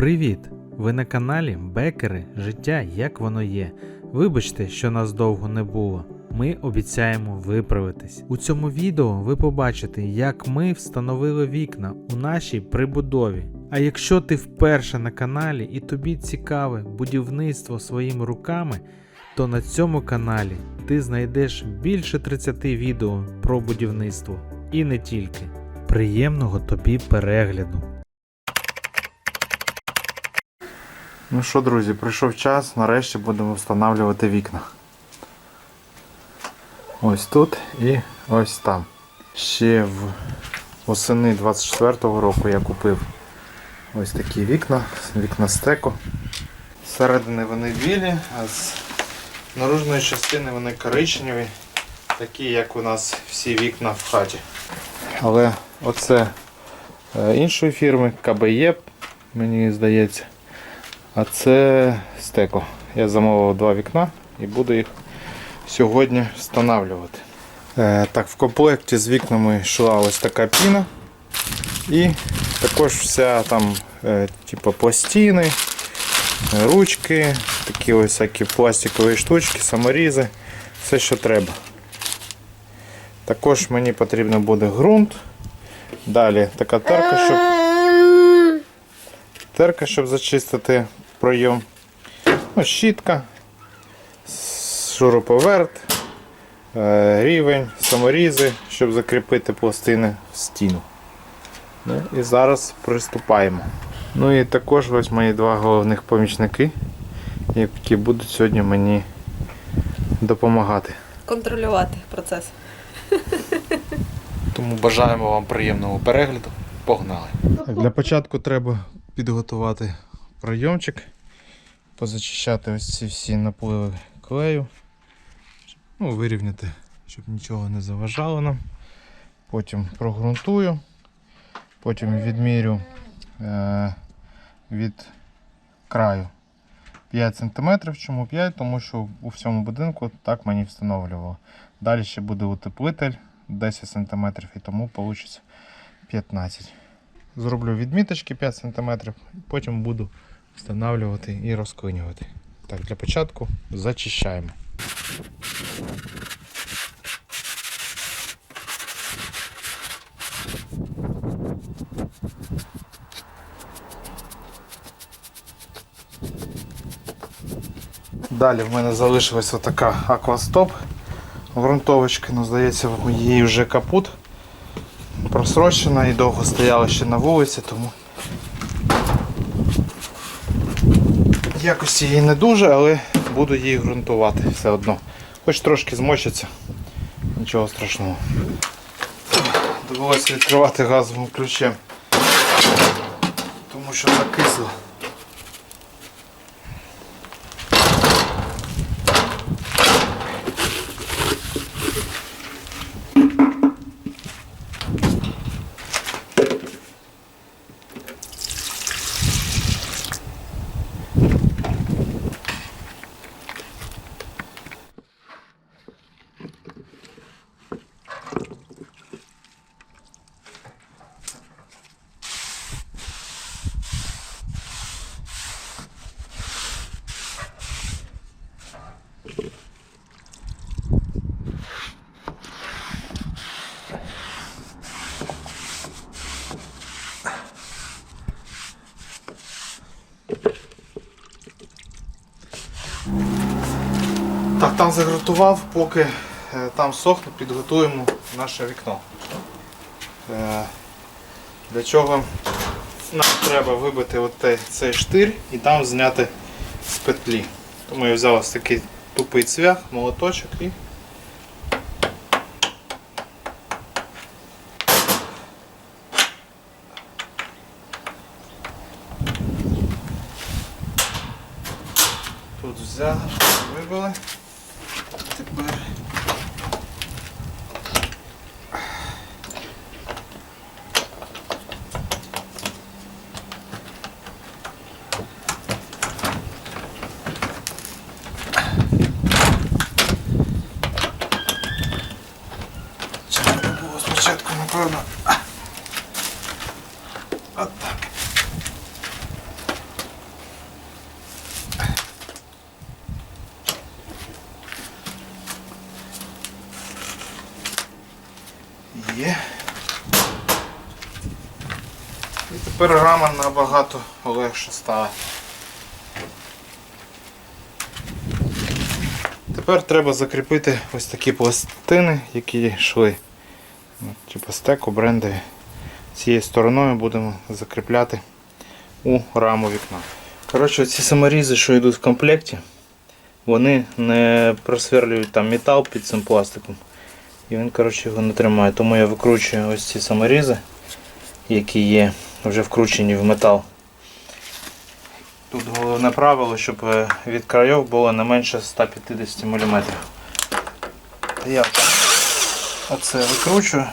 Привіт! Ви на каналі Бекери Життя як воно є. Вибачте, що нас довго не було. Ми обіцяємо виправитись. У цьому відео ви побачите, як ми встановили вікна у нашій прибудові. А якщо ти вперше на каналі і тобі цікаве будівництво своїми руками, то на цьому каналі ти знайдеш більше 30 відео про будівництво. І не тільки. Приємного тобі перегляду! Ну що, друзі, прийшов час, нарешті будемо встановлювати вікна. Ось тут і ось там. Ще в осени 24-го року я купив ось такі вікна, вікна стеко. Зсередини вони білі, а з наружної частини вони коричневі, такі як у нас всі вікна в хаті. Але оце е, іншої фірми, КБЄ, мені здається. А це стеко. Я замовив два вікна і буду їх сьогодні встановлювати. Е, так, в комплекті з вікнами йшла ось така піна. І також вся там, е, типу, пластини, ручки, такі ось всякі пластикові штучки, саморізи, все, що треба. Також мені потрібен буде ґрунт. Далі така терка, щоб терка, щоб зачистити пройом. Ну, щітка, шуруповерт, е, рівень, саморізи, щоб закріпити пластини в стіну. Ну, і зараз приступаємо. Ну і також ось мої два головних помічники, які будуть сьогодні мені допомагати. контролювати процес. Тому бажаємо вам приємного перегляду. Погнали! Для початку треба підготувати пройомчик, позачищати ось ці всі напливи клею, ну, вирівняти, щоб нічого не заважало нам. Потім прогрунтую, потім відмірю е, від краю 5 см. Чому 5? Тому що у всьому будинку так мені встановлювало. Далі ще буде утеплитель 10 см і тому вийде 15 Зроблю відміточки 5 см, потім буду встановлювати і розклинювати. Так, для початку зачищаємо. Далі в мене залишилась отака аквастоп грунтовочка, ну здається, її вже капут просрочена і довго стояла ще на вулиці, тому якості її не дуже, але буду її ґрунтувати все одно. Хоч трошки змочиться, нічого страшного. Довелося відкривати газовим ключем, тому що закисло. Так, там загрунтував, поки е, там сохне, підготуємо наше вікно. Е, Для чого нам треба вибити от цей штир і там зняти з петлі. Тому я взяв ось такий тупий цвях, молоточок і тут взяли, вибили. Тепер Треба було спочатку, напевно. От так. Є. І тепер рама набагато легше стала. Тепер треба закріпити ось такі пластини, які йшли. Ну, Типу стеку, брендові. Цією стороною будемо закріпляти у раму вікна. Коротше, ці саморізи, що йдуть в комплекті, вони не просверлюють там метал під цим пластиком. І він коротше, його не тримає. Тому я викручую ось ці саморізи, які є вже вкручені в метал. Тут головне правило, щоб е, від країв було не менше 150 мм. Я оце викручую.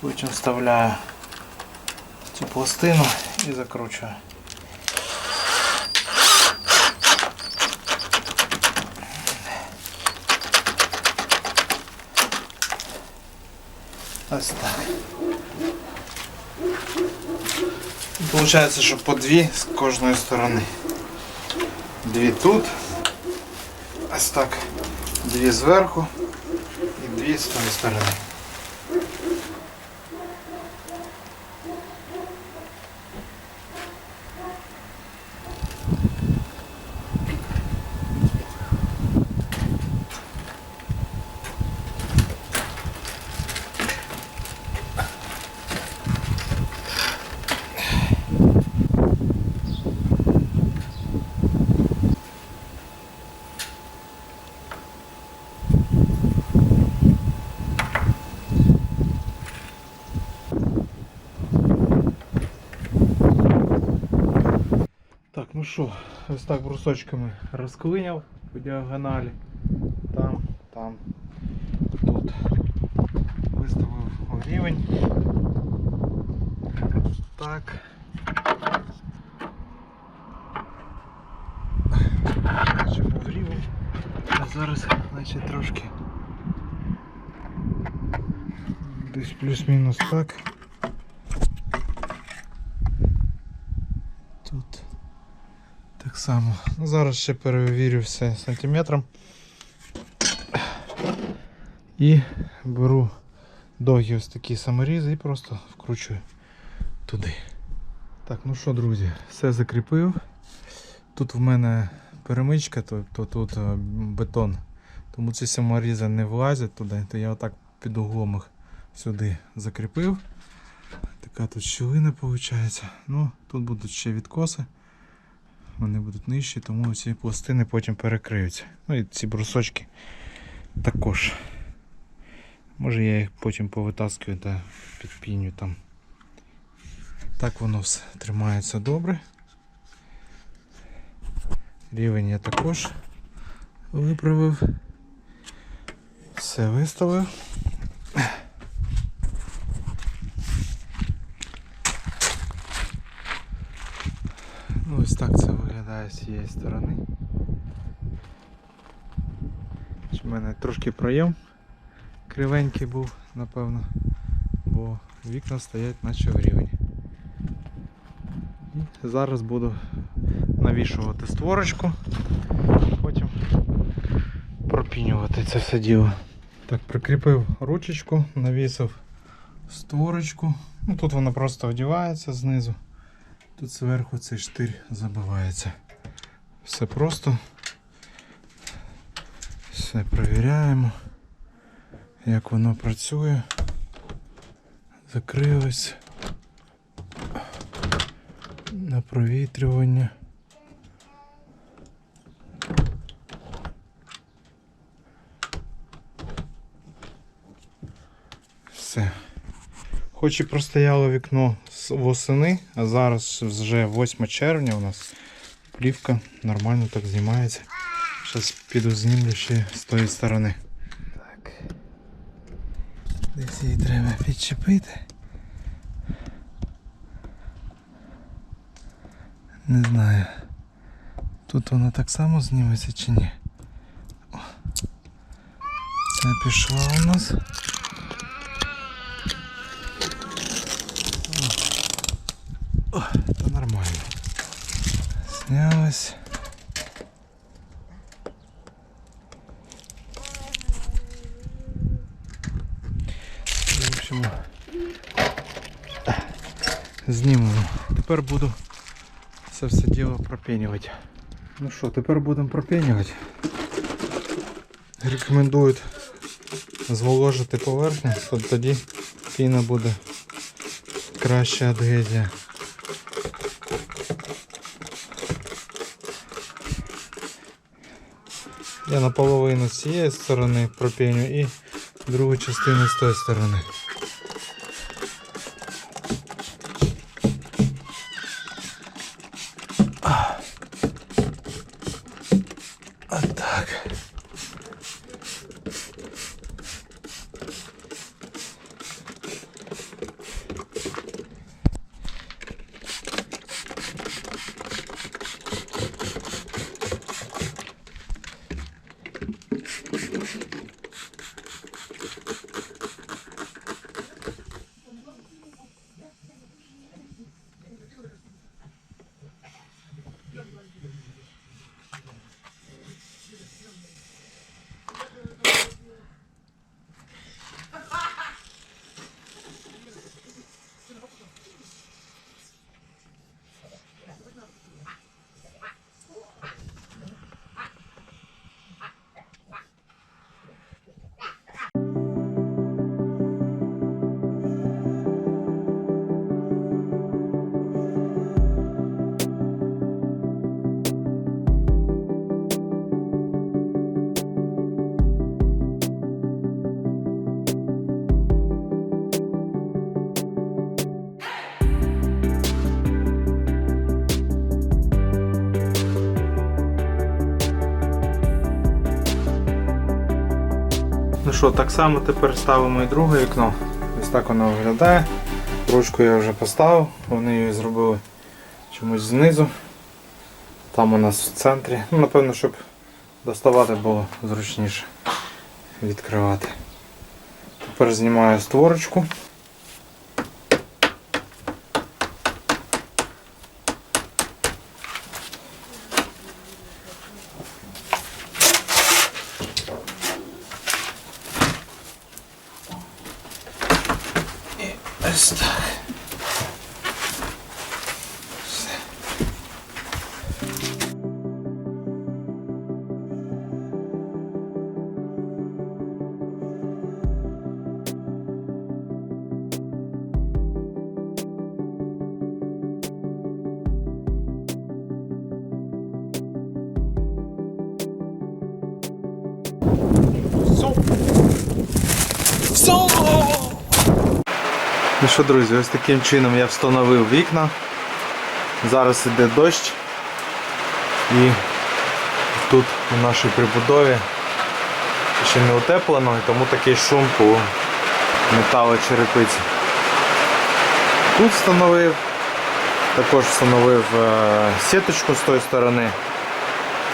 Потім вставляю цю пластину і закручую. Ось так. Получається, що по дві з кожної сторони. Дві тут. Ось так. Дві зверху і дві з тої сторони. Що, ось так брусочками розклиняв по діагоналі. Там, там, тут. Виставив рівень. Так. Наче був рівень. А зараз значить трошки. Десь плюс-мінус так. Тут. Так само. Ну, зараз ще перевірю все сантиметром. І беру довгі ось такі саморізи і просто вкручую туди. Так, ну що, друзі, все закріпив. Тут в мене перемичка, тобто тут е, бетон. Тому ці саморізи не влазять туди, то я отак під углом їх сюди закріпив. Така тут щілина виходить. Ну, тут будуть ще відкоси вони будуть нижчі, тому ці пластини потім перекриються. Ну і ці брусочки також. Може я їх потім повитаскую та підпіню там. Так воно все тримається добре. Рівень я також виправив. Все виставив. Ну, ось так це виглядає з цієї сторони. У мене трошки проєм кривенький був, напевно, бо вікна стоять наче в рівень. І зараз буду навішувати створочку, потім пропінювати це все діло. Так, прикріпив ручечку, навісив створочку. Ну, тут вона просто одівається знизу. Тут зверху цей штир забивається. Все просто. Все перевіряємо, як воно працює. Закрилось на провітрювання. Все. Хоч і простояло вікно восени, а зараз вже 8 червня у нас плівка нормально так знімається. Зараз піду знімлю ще з тої сторони. Так. Десь її треба підчепити. Не знаю. Тут вона так само зніметься чи ні. Це пішла у нас. Зараз. В общем, знімемо. Тепер буду це все діло пропінювати. Ну що, тепер будемо пропінювати. Рекомендують зволожити поверхню, тоді піна буде краща адгезія. Я наполовину з цієї сторони пропіню і другу частину з тої сторони. Ну що, так само тепер ставимо і друге вікно. Ось так воно виглядає. Ручку я вже поставив, вони її зробили чомусь знизу. Там у нас в центрі. Ну, напевно, щоб доставати було зручніше відкривати. Тепер знімаю створочку. Ось так. Все. Ну що, друзі, ось таким чином я встановив вікна. Зараз іде дощ. І тут у нашій прибудові ще не утеплено, і тому такий шум по металочерепиці. Тут встановив, також встановив е, сіточку з тої сторони.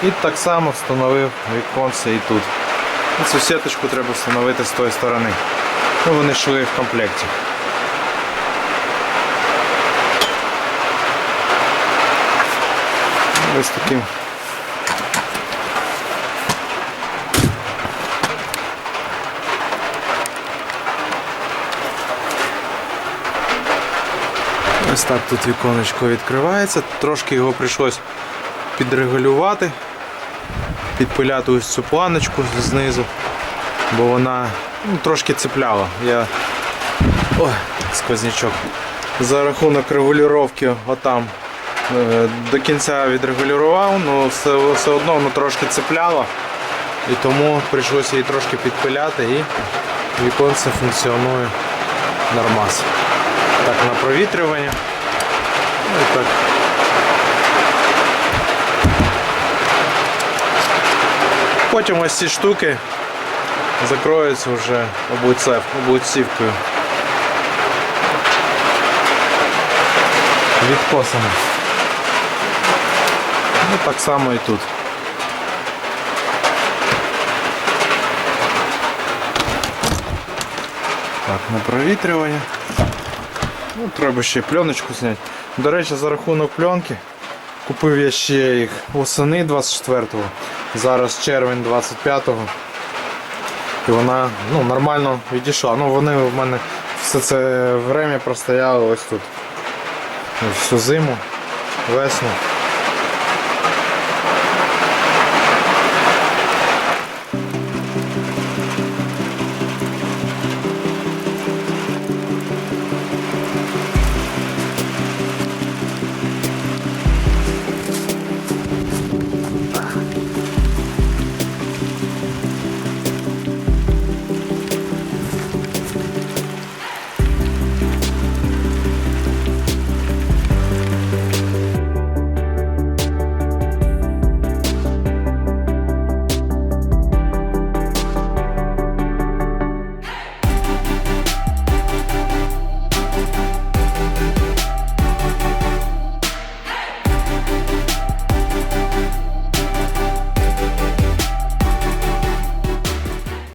І так само встановив віконце і тут. Цю сіточку треба встановити з тої сторони. Ну, вони йшли в комплекті. Ось таким. Ось так тут віконечко відкривається. Трошки його прийшлось підрегулювати, підпиляти ось цю планочку знизу, бо вона ну, трошки цепляла. Я... Ой, сквознячок. За рахунок регулювання отам до кінця відрегулював, але все, все одно воно трошки цепляло. І тому прийшлося її трошки підпиляти і віконце функціонує нормас. Так, на провітрювання. Ну, і так. Потім ось ці штуки закроються вже облицівкою. Відкосами. Ну так само і тут. Так, на провітрювання. Ну, треба ще пленочку зняти. До речі, за рахунок пленки купив я ще їх восени 24-го, зараз червень 25-го. І вона ну, нормально відійшла. Ну, вони в мене все це время простояли ось тут. всю зиму, весну